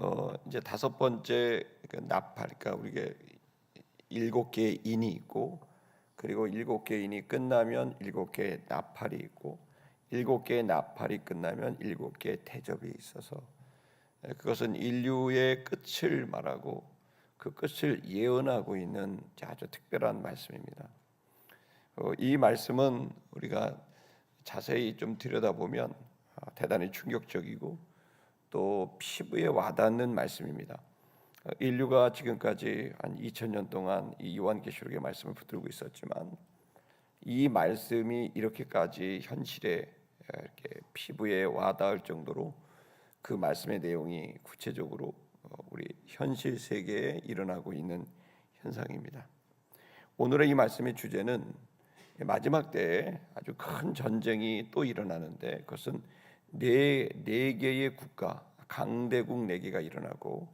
어 이제 다섯 번째 그 나팔, 그러니까 우리가 일곱 개의 인이 있고 그리고 일곱 개의 인이 끝나면 일곱 개의 나팔이 있고 일곱 개의 나팔이 끝나면 일곱 개의 대접이 있어서 예, 그것은 인류의 끝을 말하고 그 끝을 예언하고 있는 아주 특별한 말씀입니다. 어, 이 말씀은 우리가 자세히 좀 들여다보면 아, 대단히 충격적이고 또 피부에 와닿는 말씀입니다. 어, 인류가 지금까지 한 2000년 동안 이 요한계시록의 말씀을 붙들고 있었지만 이 말씀이 이렇게까지 현실에 이렇게 피부에 와닿을 정도로 그 말씀의 내용이 구체적으로 어, 우리 현실 세계에 일어나고 있는 현상입니다. 오늘의 이 말씀의 주제는 마지막 때에 아주 큰 전쟁이 또 일어나는데 그것은 네, 네 개의 국가 강대국 네 개가 일어나고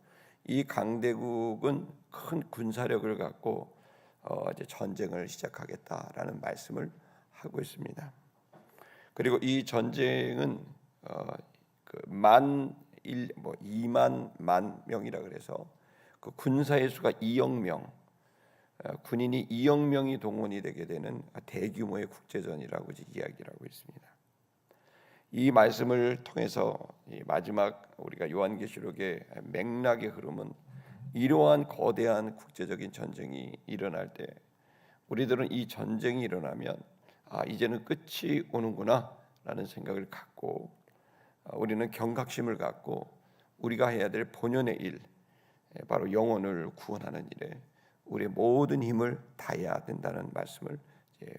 이 강대국은 큰 군사력을 갖고 어, 이제 전쟁을 시작하겠다라는 말씀을 하고 있습니다. 그리고 이 전쟁은 어, 그만 일 뭐 2만 만 명이라 그래서 그 군사의 수가 2억 명, 어, 군인이 2억 명이 동원이 되게 되는 대규모의 국제전이라고 이야기를 하고 있습니다. 이 말씀을 통해서 이 마지막 우리가 요한계시록의 맥락의 흐름은 이러한 거대한 국제적인 전쟁이 일어날 때 우리들은 이 전쟁이 일어나면 아 이제는 끝이 오는구나라는 생각을 갖고 어, 우리는 경각심을 갖고 우리가 해야 될 본연의 일 예, 바로 영혼을 구원하는 일에 우리의 모든 힘을 다해야 된다는 말씀을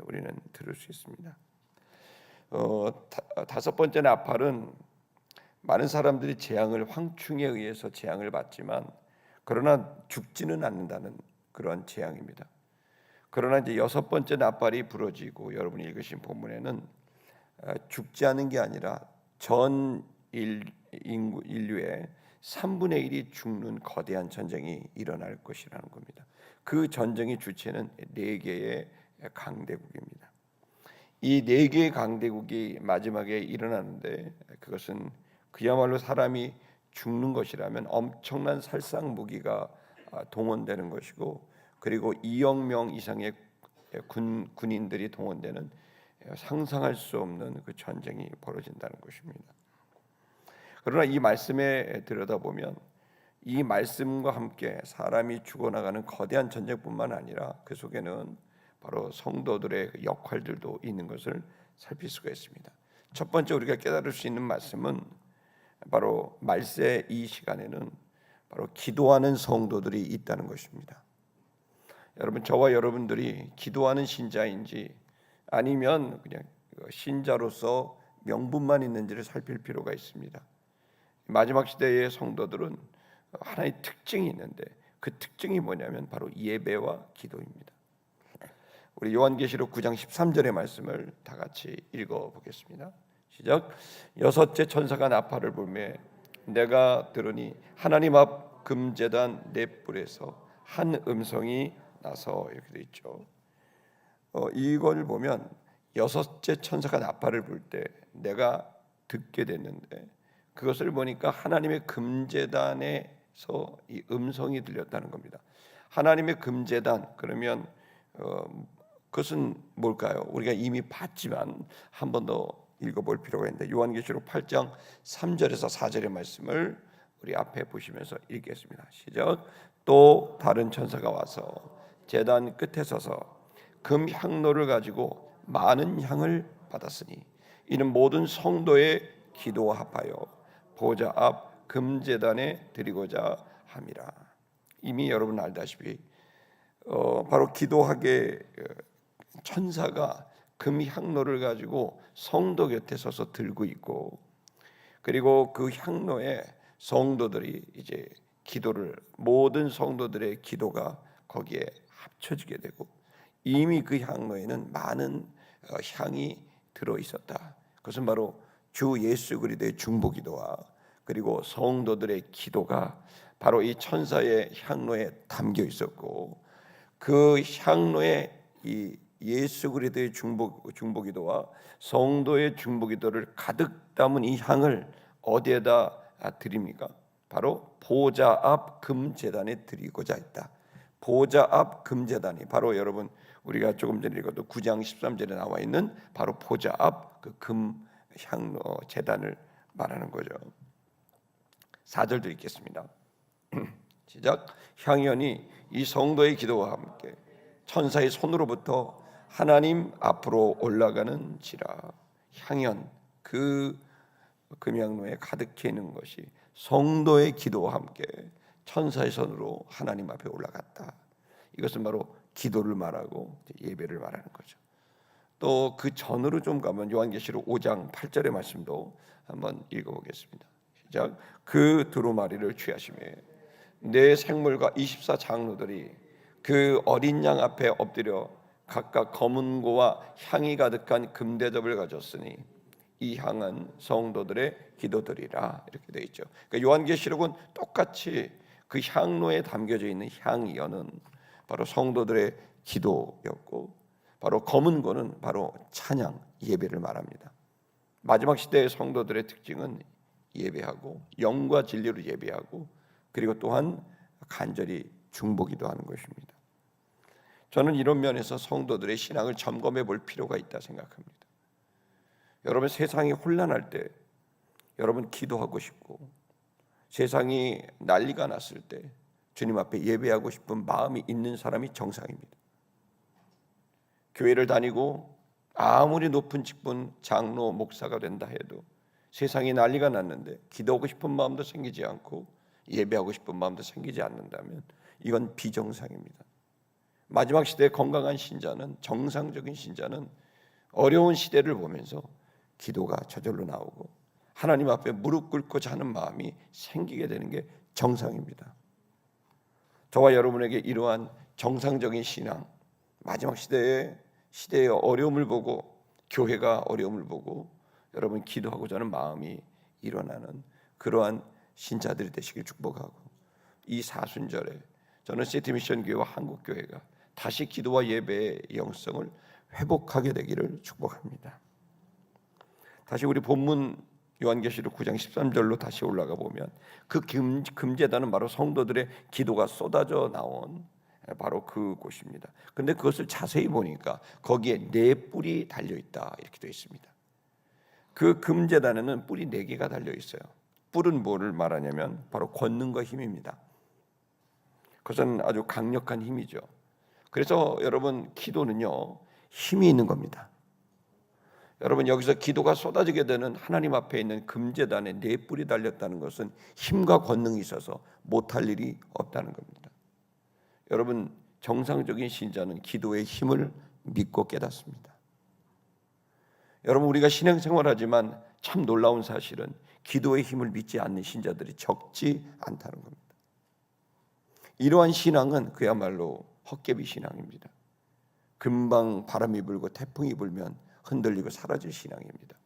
우리는 들을 수 있습니다. 어, 다, 섯 번째 나팔은 많은 사람들이 재앙을 황충에 의해서 재앙을 받지만 그러나 죽지는 않는다는 그런 재앙입니다. 그러나 이제 여섯 번째 나팔이 부러지고 여러분이 읽으신 본문에는 어, 죽지 않은 게 아니라 전 인구, 인류의 3분의 1이 죽는 거대한 전쟁이 일어날 것이라는 겁니다. 그 전쟁의 주체는 네 개의 강대국입니다. 이 네 개의 강대국이 마지막에 일어나는데 그것은 그야말로 사람이 죽는 것이라면 엄청난 살상 무기가 아, 동원되는 것이고 그리고 2억 명 이상의 군 군인들이 동원되는 상상할 수 없는 그 전쟁이 벌어진다는 것입니다. 그러나 이 말씀에 들여다보면 이 말씀과 함께 사람이 죽어나가는 거대한 전쟁뿐만 아니라 그 속에는 바로 성도들의 역할들도 있는 것을 살필 수가 있습니다. 첫 번째 우리가 깨달을 수 있는 말씀은 바로 말세 이 시간에는 바로 기도하는 성도들이 있다는 것입니다. 여러분 저와 여러분들이 기도하는 신자인지 아니면 그냥 신자로서 명분만 있는지를 살필 필요가 있습니다. 마지막 시대의 성도들은 하나의 특징이 있는데 그 특징이 뭐냐면 바로 예배와 기도입니다. 우리 요한계시록 9장 13절의 말씀을 다 같이 읽어 보겠습니다. 시작. 여섯째 천사가 나팔을 불매 내가 들으니 하나님 앞 금제단 네 뿔에서 한 음성이 나서 이렇게 돼 있죠. 어, 이걸 보면 여섯째 천사가 나팔을 불 때 내가 듣게 됐는데 그것을 보니까 하나님의 금제단에서 이 음성이 들렸다는 겁니다. 하나님의 금제단 그러면 어, 그것은 뭘까요? 우리가 이미 봤지만 한 번 더 읽어볼 필요가 있는데 요한계시록 8장 3절에서 4절의 말씀을 우리 앞에 보시면서 읽겠습니다. 시작. 또 다른 천사가 와서 제단 끝에 서서 금 향로를 가지고 많은 향을 받았으니 이는 모든 성도의 기도와 합하여 보좌 앞 금제단에 드리고자 함이라. 이미 여러분 알다시피 어, 바로 기도하게 천사가 금 향로를 가지고 성도 곁에 서서 들고 있고 그리고 그 향로에 성도들이 이제 기도를 모든 성도들의 기도가 거기에 합쳐지게 되고 이미 그 향로에는 많은 어, 향이 들어 있었다. 그것은 바로 주 예수 그리스도의 중보 기도와 그리고 성도들의 기도가 바로 이 천사의 향로에 담겨 있었고 그 향로에 이 예수 그리스도의 중보 중보기도와 성도의 중보기도를 가득 담은 이 향을 어디에다 드립니까? 바로 보좌 앞 금제단에 드리고자 했다. 보좌 앞 금제단이 바로 여러분 우리가 조금 전에 읽어도 9장 13절에 나와 있는 바로 보좌 앞 그 금 향로 제단을 말하는 거죠. 4절도 읽겠습니다. 시작. 향연이 이 성도의 기도와 함께 천사의 손으로부터 하나님 앞으로 올라가는지라 향연 그 금양로에 가득해 있는 것이 성도의 기도와 함께 천사의 손으로 하나님 앞에 올라갔다. 이것은 바로 기도를 말하고 예배를 말하는 거죠. 또 그 전으로 좀 가면 요한계시록 5장 8절의 말씀도 한번 읽어보겠습니다. 시작. 그 두루마리를 취하심에 내 생물과 24 장로들이 그 어린 양 앞에 엎드려 각각 검은 고와 향이 가득한 금대접을 가졌으니 이 향은 성도들의 기도들이라 이렇게 되어 있죠. 그러니까 요한계시록은 똑같이 그 향로에 담겨져 있는 향이여는 바로 성도들의 기도였고 바로 검은 고는 바로 찬양 예배를 말합니다. 마지막 시대의 성도들의 특징은 예배하고 영과 진리로 예배하고 그리고 또한 간절히 중보기도 하는 것입니다. 저는 이런 면에서 성도들의 신앙을 점검해 볼 필요가 있다 생각합니다. 여러분 세상이 혼란할 때 여러분 기도하고 싶고 세상이 난리가 났을 때 주님 앞에 예배하고 싶은 마음이 있는 사람이 정상입니다. 교회를 다니고 아무리 높은 직분 장로 목사가 된다 해도 세상이 난리가 났는데 기도하고 싶은 마음도 생기지 않고 예배하고 싶은 마음도 생기지 않는다면 이건 비정상입니다. 마지막 시대의 건강한 신자는 정상적인 신자는 어려운 시대를 보면서 기도가 저절로 나오고 하나님 앞에 무릎 꿇고 자는 마음이 생기게 되는 게 정상입니다. 저와 여러분에게 이러한 정상적인 신앙 마지막 시대에 시대의 어려움을 보고 교회가 어려움을 보고 여러분 기도하고자 하는 마음이 일어나는 그러한 신자들이 되시길 축복하고 이 사순절에 저는 시티 미션 교회와 한국 교회가 다시 기도와 예배의 영성을 회복하게 되기를 축복합니다. 다시 우리 본문 요한계시록 9장 13절로 다시 올라가 보면 그 금, 금제단은 바로 성도들의 기도가 쏟아져 나온 바로 그 곳입니다. 근데 그것을 자세히 보니까 거기에 네 뿔이 달려 있다 이렇게 되어 있습니다. 그 금제단에는 뿔이 네 개가 달려 있어요. 뿔은 뭐를 말하냐면 바로 권능과 힘입니다. 그것은 아주 강력한 힘이죠. 그래서 여러분 기도는요 힘이 있는 겁니다. 여러분 여기서 기도가 쏟아지게 되는 하나님 앞에 있는 금제단에 네 뿔이 달렸다는 것은 힘과 권능이 있어서 못할 일이 없다는 겁니다. 여러분 정상적인 신자는 기도의 힘을 믿고 깨닫습니다. 여러분 우리가 신앙생활하지만 참 놀라운 사실은 기도의 힘을 믿지 않는 신자들이 적지 않다는 겁니다. 이러한 신앙은 그야말로 헛개비 신앙입니다. 금방 바람이 불고 태풍이 불면 흔들리고 사라질 신앙입니다.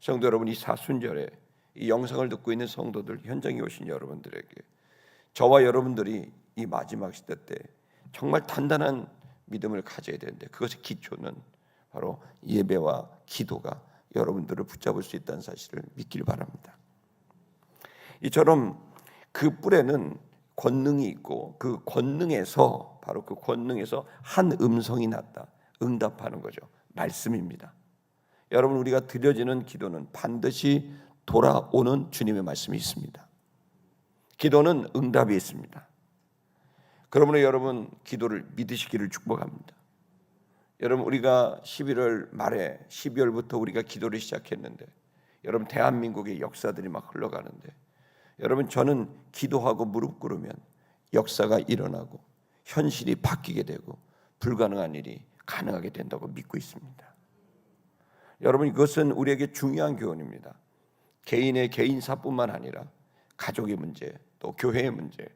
성도 여러분 이 사순절에 이 영상을 듣고 있는 성도들 현장에 오신 여러분들에게 저와 여러분들이 이 마지막 시대 때 정말 단단한 믿음을 가져야 되는데 그것의 기초는 바로 예배와 기도가 여러분들을 붙잡을 수 있다는 사실을 믿길 바랍니다. 이처럼 그 뿔에는 권능이 있고 그 권능에서 바로 그 권능에서 한 음성이 났다. 응답하는 거죠. 말씀입니다. 여러분 우리가 드려지는 기도는 반드시 돌아오는 주님의 말씀이 있습니다. 기도는 응답이 있습니다. 그러므로 여러분 기도를 믿으시기를 축복합니다. 여러분 우리가 11월 말에 12월부터 우리가 기도를 시작했는데 여러분 대한민국의 역사들이 막 흘러가는데 여러분 저는 기도하고 무릎 꿇으면 역사가 일어나고 현실이 바뀌게 되고 불가능한 일이 가능하게 된다고 믿고 있습니다. 여러분 이것은 우리에게 중요한 교훈입니다. 개인의 개인사뿐만 아니라 가족의 문제, 또 교회의 문제,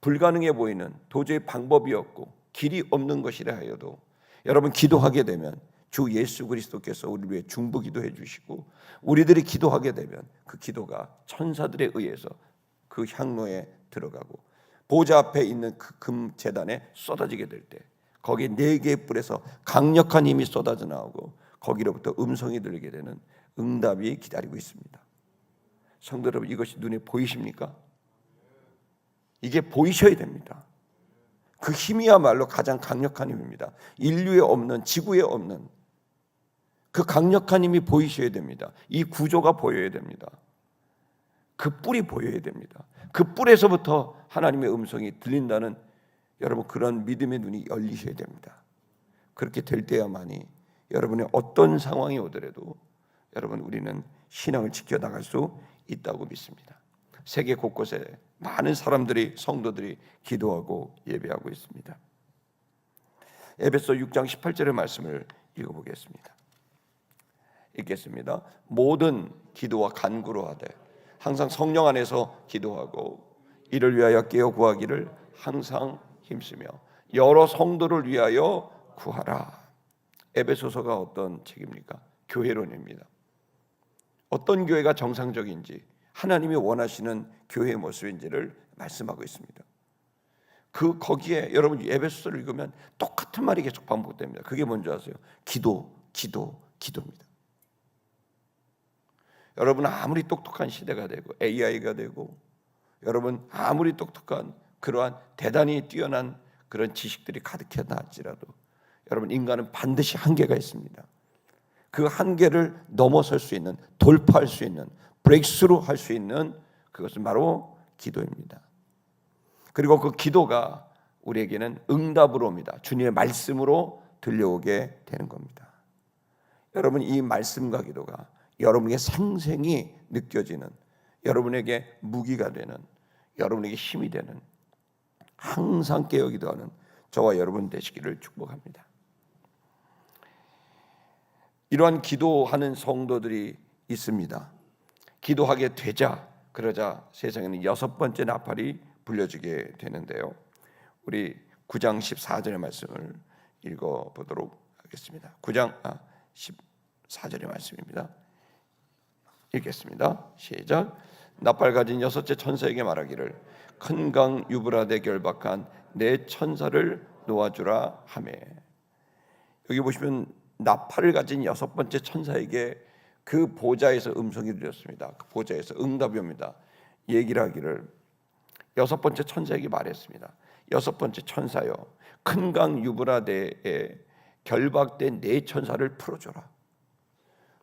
불가능해 보이는 도저히 방법이 없고 길이 없는 것이라 하여도 여러분 기도하게 되면 주 예수 그리스도께서 우리 위해 중보 기도 해 주시고 우리들이 기도하게 되면 그 기도가 천사들에 의해서 그 향로에 들어가고 보좌 앞에 있는 그금 제단에 쏟아지게 될 때 거기에 네 개의 뿔에서 강력한 힘이 쏟아져 나오고 거기로부터 음성이 들리게 되는 응답이 기다리고 있습니다. 성도 여러분 이것이 눈에 보이십니까? 이게 보이셔야 됩니다. 그 힘이야말로 가장 강력한 힘입니다. 인류에 없는 지구에 없는 그 강력한 힘이 보이셔야 됩니다. 이 구조가 보여야 됩니다. 그 뿔이 보여야 됩니다. 그 뿔에서부터 하나님의 음성이 들린다는 여러분 그런 믿음의 눈이 열리셔야 됩니다. 그렇게 될 때야만이 여러분의 어떤 상황이 오더라도 여러분 우리는 신앙을 지켜 나갈 수 있다고 믿습니다. 세계 곳곳에 많은 사람들이 성도들이 기도하고 예배하고 있습니다. 에베소 6장 18절의 말씀을 읽어보겠습니다. 읽겠습니다. 모든 기도와 간구로 하되 항상 성령 안에서 기도하고 이를 위하여 깨어 구하기를 항상 힘쓰며 여러 성도를 위하여 구하라. 에베소서가 어떤 책입니까? 교회론입니다. 어떤 교회가 정상적인지 하나님이 원하시는 교회의 모습인지를 말씀하고 있습니다. 그 거기에 여러분 에베소서를 읽으면 똑같은 말이 계속 반복됩니다. 그게 뭔지 아세요? 기도, 기도, 기도입니다. 여러분 아무리 똑똑한 시대가 되고 AI가 되고 여러분 아무리 똑똑한 그러한 대단히 뛰어난 그런 지식들이 가득하다 할지라도 여러분 인간은 반드시 한계가 있습니다. 그 한계를 넘어설 수 있는 돌파할 수 있는 브레이크스루 할 수 있는 그것은 바로 기도입니다. 그리고 그 기도가 우리에게는 응답으로 옵니다. 주님의 말씀으로 들려오게 되는 겁니다. 여러분 이 말씀과 기도가 여러분에게 생생히 느껴지는 여러분에게 무기가 되는 여러분에게 힘이 되는 항상 깨어 기도하는 저와 여러분 되시기를 축복합니다. 이러한 기도하는 성도들이 있습니다. 기도하게 되자 그러자 세상에는 여섯 번째 나팔이 불려지게 되는데요. 우리 9장 14절의 말씀을 읽어 보도록 하겠습니다. 9장 아, 14절의 말씀입니다. 읽겠습니다. 시작. 나팔 가진 여섯째 천사에게 말하기를 큰 강 유브라데 결박한 내 천사를 놓아주라 하매. 여기 보시면 나팔을 가진 여섯 번째 천사에게 그 보좌에서 음성이 들렸습니다. 그 보좌에서 응답이 옵니다. 얘기를 하기를 여섯 번째 천사에게 말했습니다. 여섯 번째 천사요, 큰강 유브라데에 결박된 네 천사를 풀어줘라.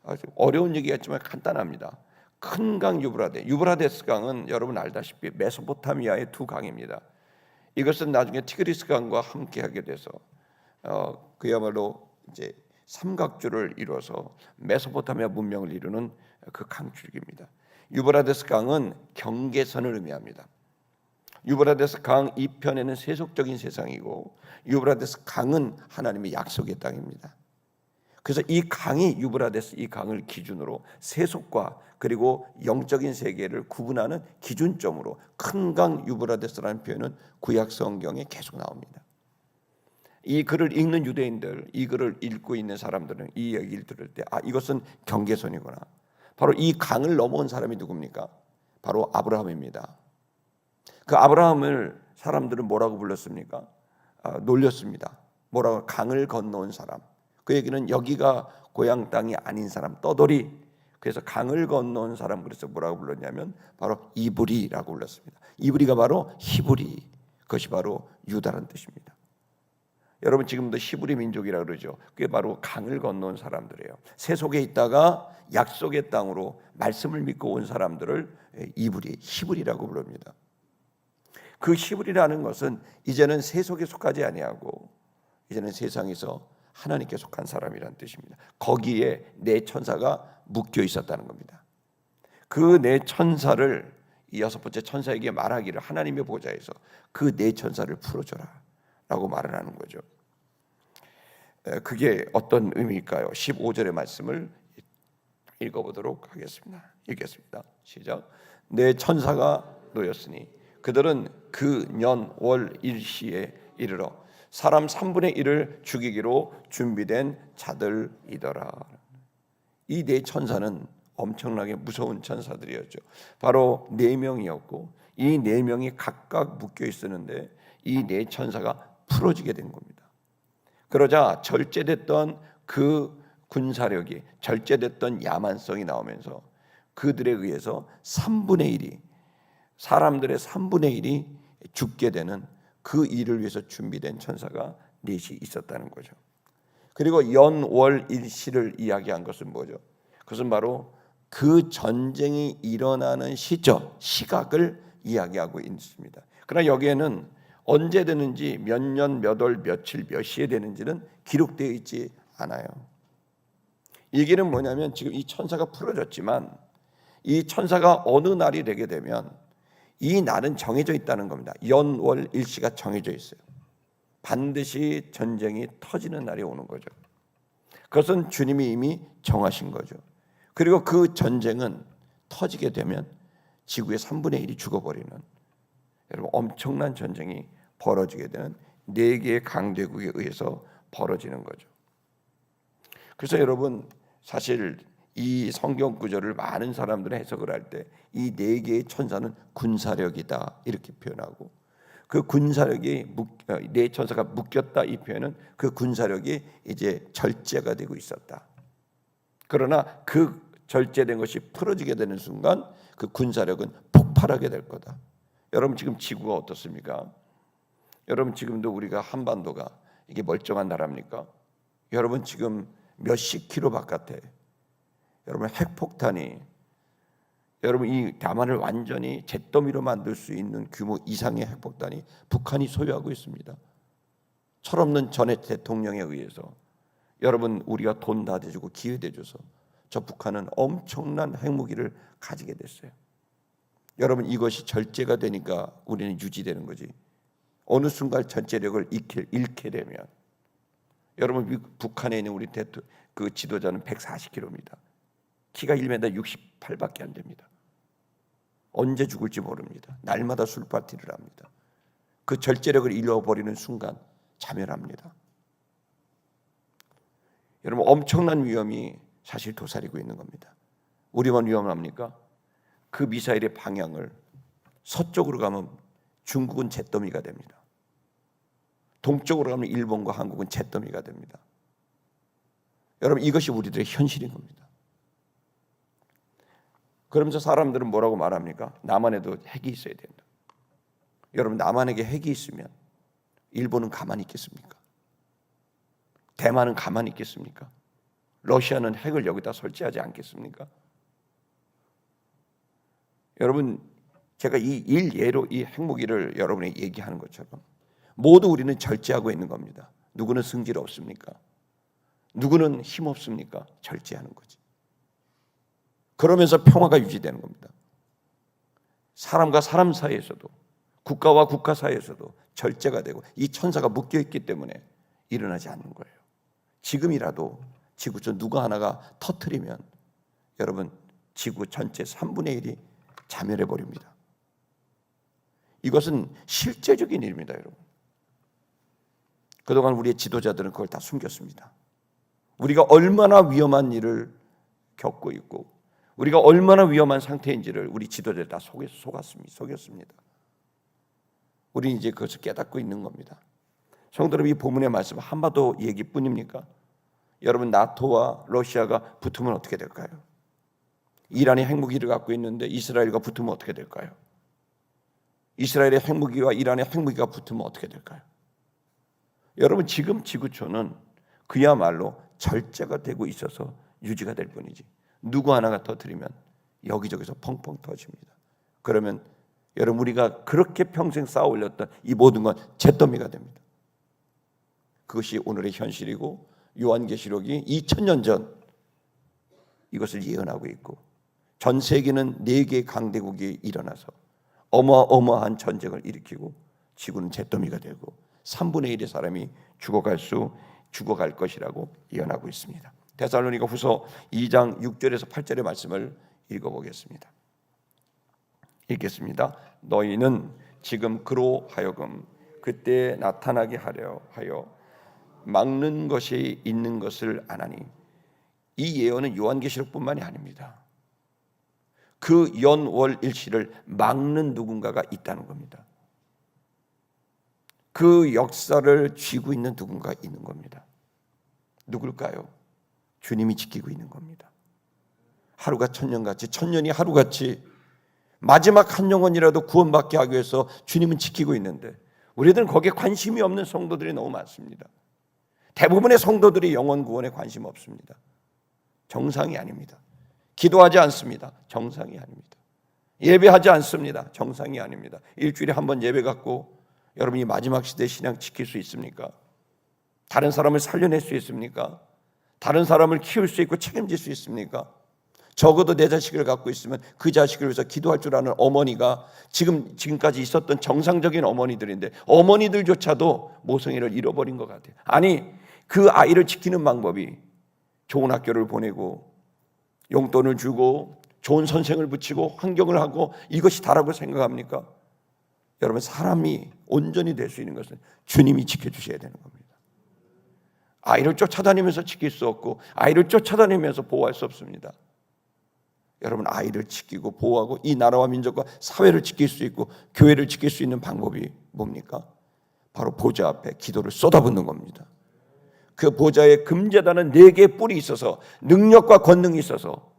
아주 어려운 얘기였지만 간단합니다. 큰 강 유브라데, 유브라데스 강은 여러분 알다시피 메소포타미아의 두 강입니다. 이것은 나중에 티그리스 강과 함께하게 돼서 어, 그야말로 이제 삼각주를 이루어서 메소포타미아 문명을 이루는 그 강줄기입니다. 유브라데스 강은 경계선을 의미합니다. 유브라데스 강 이편에는 세속적인 세상이고 유브라데스 강은 하나님의 약속의 땅입니다. 그래서 이 강이 유브라데스 이 강을 기준으로 세속과 그리고 영적인 세계를 구분하는 기준점으로 큰 강 유브라데스라는 표현은 구약 성경에 계속 나옵니다. 이 글을 읽는 유대인들, 이 글을 읽고 있는 사람들은 이 얘기를 들을 때, 아, 이것은 경계선이구나. 바로 이 강을 넘어온 사람이 누굽니까? 바로 아브라함입니다. 그 아브라함을 사람들은 뭐라고 불렀습니까? 아, 놀렸습니다. 뭐라고 강을 건너온 사람. 그 얘기는 여기가 고향 땅이 아닌 사람, 떠돌이. 그래서 강을 건너온 사람 그래서 뭐라고 불렀냐면 바로 이브리라고 불렀습니다. 이브리가 바로 히브리. 그것이 바로 유다란 뜻입니다. 여러분 지금도 히브리 민족이라 그러죠. 그게 바로 강을 건너온 사람들이에요. 세속에 있다가 약속의 땅으로 말씀을 믿고 온 사람들을 이브리, 히브리라고 부릅니다. 그 히브리라는 것은 이제는 세속에 속하지 아니하고 이제는 세상에서 하나님께 속한 사람이란 뜻입니다. 거기에 내 천사가 묶여 있었다는 겁니다. 그 내 천사를 이 여섯 번째 천사에게 말하기를 하나님의 보좌에서 그 내 천사를 풀어줘라. 라고 말을 하는 거죠. 그게 어떤 의미일까요? 15절의 말씀을 읽어보도록 하겠습니다. 읽겠습니다. 시작. 내 천사가 놓였으니 그들은 그 년 월 일시에 이르러 사람 3분의 1을 죽이기로 준비된 자들이더라. 이 네 천사는 엄청나게 무서운 천사들이었죠. 바로 네 명이었고 이 네 명이 각각 묶여 있었는데 이 네 천사가 풀어지게 된 겁니다. 그러자 절제됐던 그 군사력이 절제됐던 야만성이 나오면서 그들에 의해서 3분의 1이 사람들의 3분의 1이 죽게 되는 그 일을 위해서 준비된 천사가 넷이 있었다는 거죠. 그리고 연월 일시를 이야기한 것은 뭐죠? 그것은 바로 그 전쟁이 일어나는 시점, 시각을 이야기하고 있습니다. 그러나 여기에는 언제 되는지 몇 년, 몇 월, 며칠, 몇 시에 되는지는 기록되어 있지 않아요. 얘기는 뭐냐면 지금 이 천사가 풀어졌지만 이 천사가 어느 날이 되게 되면 이 날은 정해져 있다는 겁니다. 연월 일시가 정해져 있어요. 반드시 전쟁이 터지는 날이 오는 거죠. 그것은 주님이 이미 정하신 거죠. 그리고 그 전쟁은 터지게 되면 지구의 3분의 1이 죽어버리는 여러분 엄청난 전쟁이 벌어지게 되는 네 개의 강대국에 의해서 벌어지는 거죠. 그래서 여러분 사실 이 성경 구절을 많은 사람들은 해석을 할 때 이 네 개의 천사는 군사력이다 이렇게 표현하고 그 군사력이 어, 네 천사가 묶였다 이 표현은 그 군사력이 이제 절제가 되고 있었다. 그러나 그 절제된 것이 풀어지게 되는 순간 그 군사력은 폭발하게 될 거다. 여러분 지금 지구가 어떻습니까? 여러분 지금도 우리가 한반도가 이게 멀쩡한 나라입니까? 여러분 지금 몇십 킬로 바깥에 여러분 핵폭탄이 여러분 이 남한을 완전히 잿더미로 만들 수 있는 규모 이상의 핵폭탄이 북한이 소유하고 있습니다. 철없는 전의 대통령에 의해서 여러분 우리가 돈 다 대주고 기회 대줘서 저 북한은 엄청난 핵무기를 가지게 됐어요. 여러분 이것이 절제가 되니까 우리는 유지되는 거지. 어느 순간 전체력을 잃게, 잃게 되면 여러분 북한에 있는 우리 대통령 그 지도자는 140kg입니다. 키가 1m 68밖에 안 됩니다. 언제 죽을지 모릅니다. 날마다 술 파티를 합니다. 그 절제력을 잃어버리는 순간 자멸합니다. 여러분 엄청난 위험이 사실 도사리고 있는 겁니다. 우리만 위험합니까? 그 미사일의 방향을 서쪽으로 가면 중국은 잿더미가 됩니다. 동쪽으로 가면 일본과 한국은 잿더미가 됩니다. 여러분 이것이 우리들의 현실인 겁니다. 그러면서 사람들은 뭐라고 말합니까? 남한에도 핵이 있어야 된다. 여러분 남한에게 핵이 있으면 일본은 가만히 있겠습니까? 대만은 가만히 있겠습니까? 러시아는 핵을 여기다 설치하지 않겠습니까? 여러분 제가 이 일 예로 이 핵무기를 여러분이 얘기하는 것처럼 모두 우리는 절제하고 있는 겁니다. 누구는 승질 없습니까? 누구는 힘 없습니까? 절제하는 거지. 그러면서 평화가 유지되는 겁니다. 사람과 사람 사이에서도 국가와 국가 사이에서도 절제가 되고 이 천사가 묶여 있기 때문에 일어나지 않는 거예요. 지금이라도 지구촌 누가 하나가 터트리면 여러분 지구 전체 3분의 1이 자멸해 버립니다. 이것은 실제적인 일입니다, 여러분. 그동안 우리의 지도자들은 그걸 다 숨겼습니다. 우리가 얼마나 위험한 일을 겪고 있고 우리가 얼마나 위험한 상태인지를 우리 지도자들 다 속에서 속았습니다. 속였습니다. 우리 이제 그것을 깨닫고 있는 겁니다. 성도 여러분 이 본문의 말씀 한마도 얘기뿐입니까? 여러분 나토와 러시아가 붙으면 어떻게 될까요? 이란이 핵무기를 갖고 있는데 이스라엘과 붙으면 어떻게 될까요? 이스라엘의 핵무기와 이란의 핵무기가 붙으면 어떻게 될까요? 여러분 지금 지구촌은 그야말로 절제가 되고 있어서 유지가 될 뿐이지. 누구 하나가 터뜨리면 여기저기서 펑펑 터집니다. 그러면 여러분 우리가 그렇게 평생 쌓아 올렸던 이 모든 건 잿더미가 됩니다. 그것이 오늘의 현실이고 요한계시록이 2000년 전 이것을 예언하고 있고 전 세계는 네 개의 강대국이 일어나서 어마어마한 전쟁을 일으키고 지구는 잿더미가 되고 3분의 1의 사람이 죽어갈 수 죽어갈 것이라고 예언하고 있습니다. 데살로니가 후서 2장 6절에서 8절의 말씀을 읽어보겠습니다. 읽겠습니다. 너희는 지금 그로 하여금 그때 나타나게 하려 하여 막는 것이 있는 것을 아나니 이 예언은 요한계시록뿐만이 아닙니다. 그 연월 일시를 막는 누군가가 있다는 겁니다. 그 역사를 쥐고 있는 누군가 있는 겁니다. 누굴까요? 주님이 지키고 있는 겁니다. 하루가 천년같이 천년이 하루같이 마지막 한 영혼이라도 구원받게 하기 위해서 주님은 지키고 있는데 우리들은 거기에 관심이 없는 성도들이 너무 많습니다. 대부분의 성도들이 영혼 구원에 관심 없습니다. 정상이 아닙니다. 기도하지 않습니다. 정상이 아닙니다. 예배하지 않습니다. 정상이 아닙니다. 일주일에 한 번 예배 갖고 여러분이 마지막 시대 신앙 지킬 수 있습니까? 다른 사람을 살려낼 수 있습니까? 다른 사람을 키울 수 있고 책임질 수 있습니까? 적어도 내 자식을 갖고 있으면 그 자식을 위해서 기도할 줄 아는 어머니가 지금 지금까지 있었던 정상적인 어머니들인데 어머니들조차도 모성애를 잃어버린 것 같아요. 아니 그 아이를 지키는 방법이 좋은 학교를 보내고 용돈을 주고 좋은 선생을 붙이고 환경을 하고 이것이 다라고 생각합니까? 여러분 사람이 온전히 될 수 있는 것은 주님이 지켜주셔야 되는 겁니다. 아이를 쫓아다니면서 지킬 수 없고 아이를 쫓아다니면서 보호할 수 없습니다. 여러분 아이를 지키고 보호하고 이 나라와 민족과 사회를 지킬 수 있고 교회를 지킬 수 있는 방법이 뭡니까? 바로 보좌 앞에 기도를 쏟아붓는 겁니다. 그 보좌에 금제단은 네 개의 뿔이 있어서 능력과 권능이 있어서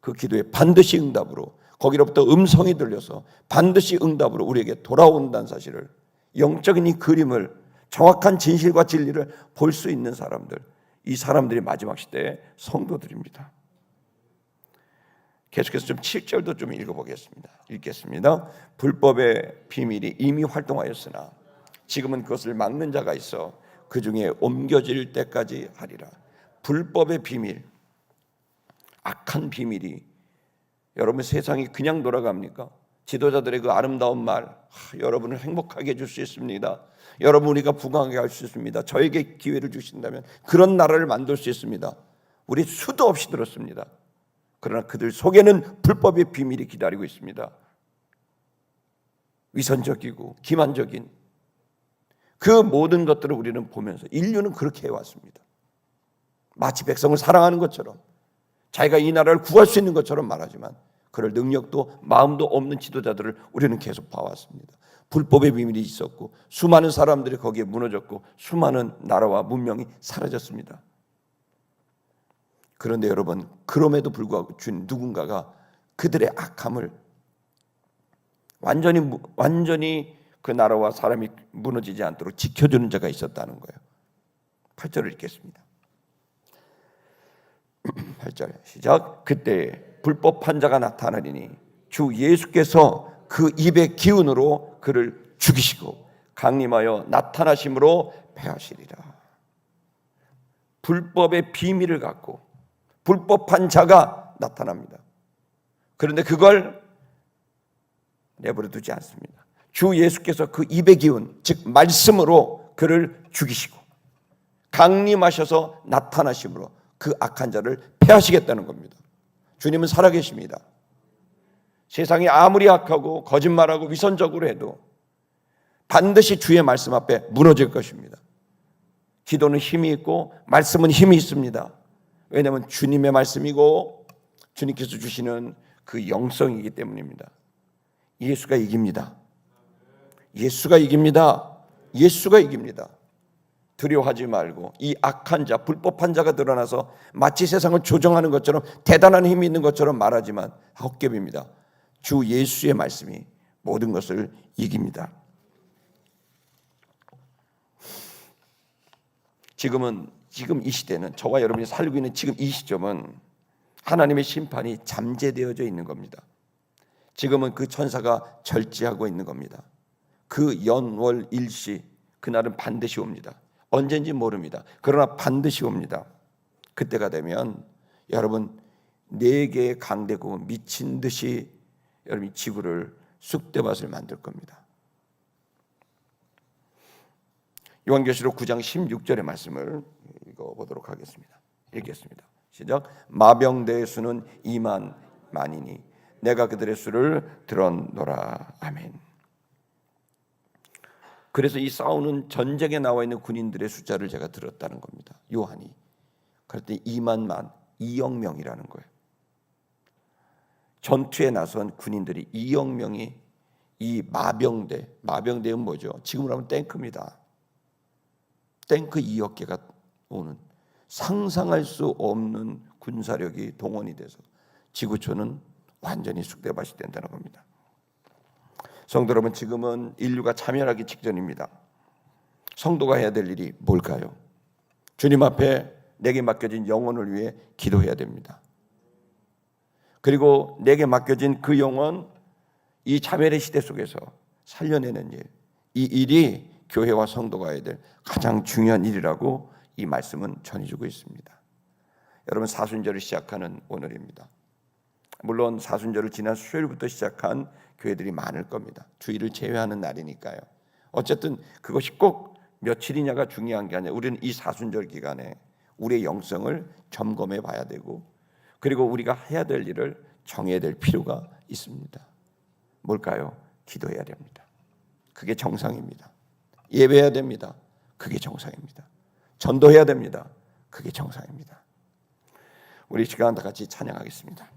그 기도에 반드시 응답으로 거기로부터 음성이 들려서 반드시 응답으로 우리에게 돌아온다는 사실을 영적인 이 그림을 정확한 진실과 진리를 볼 수 있는 사람들 이 사람들이 마지막 시대의 성도들입니다. 계속해서 좀 7절도 좀 읽어보겠습니다. 읽겠습니다. 불법의 비밀이 이미 활동하였으나 지금은 그것을 막는 자가 있어 그 중에 옮겨질 때까지 하리라. 불법의 비밀, 악한 비밀이 여러분 세상이 그냥 돌아갑니까? 지도자들의 그 아름다운 말, 하, 여러분을 행복하게 해줄 수 있습니다. 여러분 우리가 부강하게 할 수 있습니다. 저에게 기회를 주신다면 그런 나라를 만들 수 있습니다. 우리 수도 없이 들었습니다. 그러나 그들 속에는 불법의 비밀이 기다리고 있습니다. 위선적이고 기만적인 그 모든 것들을 우리는 보면서 인류는 그렇게 해왔습니다. 마치 백성을 사랑하는 것처럼 자기가 이 나라를 구할 수 있는 것처럼 말하지만 그럴 능력도 마음도 없는 지도자들을 우리는 계속 봐왔습니다. 불법의 비밀이 있었고 수많은 사람들이 거기에 무너졌고 수많은 나라와 문명이 사라졌습니다. 그런데 여러분 그럼에도 불구하고 준 누군가가 그들의 악함을 완전히 완전히 그 나라와 사람이 무너지지 않도록 지켜주는 자가 있었다는 거예요. 8절을 읽겠습니다. 8절 시작. 그때 불법 판자가 나타나리니 주 예수께서 그 입의 기운으로 그를 죽이시고 강림하여 나타나심으로 패하시리라. 불법의 비밀을 갖고 불법한 자가 나타납니다. 그런데 그걸 내버려 두지 않습니다. 주 예수께서 그 입의 기운, 즉 말씀으로 그를 죽이시고 강림하셔서 나타나심으로 그 악한 자를 패하시겠다는 겁니다. 주님은 살아계십니다. 세상이 아무리 악하고 거짓말하고 위선적으로 해도 반드시 주의 말씀 앞에 무너질 것입니다. 기도는 힘이 있고 말씀은 힘이 있습니다. 왜냐하면 주님의 말씀이고 주님께서 주시는 그 영성이기 때문입니다. 예수가 이깁니다. 예수가 이깁니다. 예수가 이깁니다. 두려워하지 말고 이 악한 자, 불법한 자가 드러나서 마치 세상을 조정하는 것처럼 대단한 힘이 있는 것처럼 말하지만 헛개입니다. 주 예수의 말씀이 모든 것을 이깁니다. 지금은 지금 이 시대는 저와 여러분이 살고 있는 지금 이 시점은 하나님의 심판이 잠재되어져 있는 겁니다. 지금은 그 천사가 절제하고 있는 겁니다. 그 연월 일시 그날은 반드시 옵니다. 언젠지 모릅니다. 그러나 반드시 옵니다. 그때가 되면 여러분 네 개의 강대국은 미친 듯이 여러분 지구를 쑥대밭을 만들 겁니다. 요한계시록 9장 16절의 말씀을 읽어보도록 하겠습니다. 읽겠습니다. 시작. 마병대의 수는 2만 만이니 내가 그들의 수를 들었노라. 아멘. 그래서 이 싸우는 전쟁에 나와 있는 군인들의 숫자를 제가 들었다는 겁니다. 요한이. 그랬더니 2만 만, 2억 명이라는 거예요. 전투에 나선 군인들이 2억 명이 이 마병대, 마병대는 뭐죠? 지금으로 하면 탱크입니다. 탱크 2억 개가 오는 상상할 수 없는 군사력이 동원이 돼서 지구촌은 완전히 쑥대밭이 된다는 겁니다. 성도 여러분, 지금은 인류가 참여하기 직전입니다. 성도가 해야 될 일이 뭘까요? 주님 앞에 내게 맡겨진 영혼을 위해 기도해야 됩니다. 그리고 내게 맡겨진 그 영혼 이 자멸의 시대 속에서 살려내는 일, 이 일이 교회와 성도가 해야 될 가장 중요한 일이라고 이 말씀은 전해주고 있습니다. 여러분 사순절을 시작하는 오늘입니다. 물론 사순절을 지난 수요일부터 시작한 교회들이 많을 겁니다. 주일을 제외하는 날이니까요. 어쨌든 그것이 꼭 며칠이냐가 중요한 게 아니라 우리는 이 사순절 기간에 우리의 영성을 점검해 봐야 되고 그리고 우리가 해야 될 일을 정해야 될 필요가 있습니다. 뭘까요? 기도해야 됩니다. 그게 정상입니다. 예배해야 됩니다. 그게 정상입니다. 전도해야 됩니다. 그게 정상입니다. 우리 시간 다 같이 찬양하겠습니다.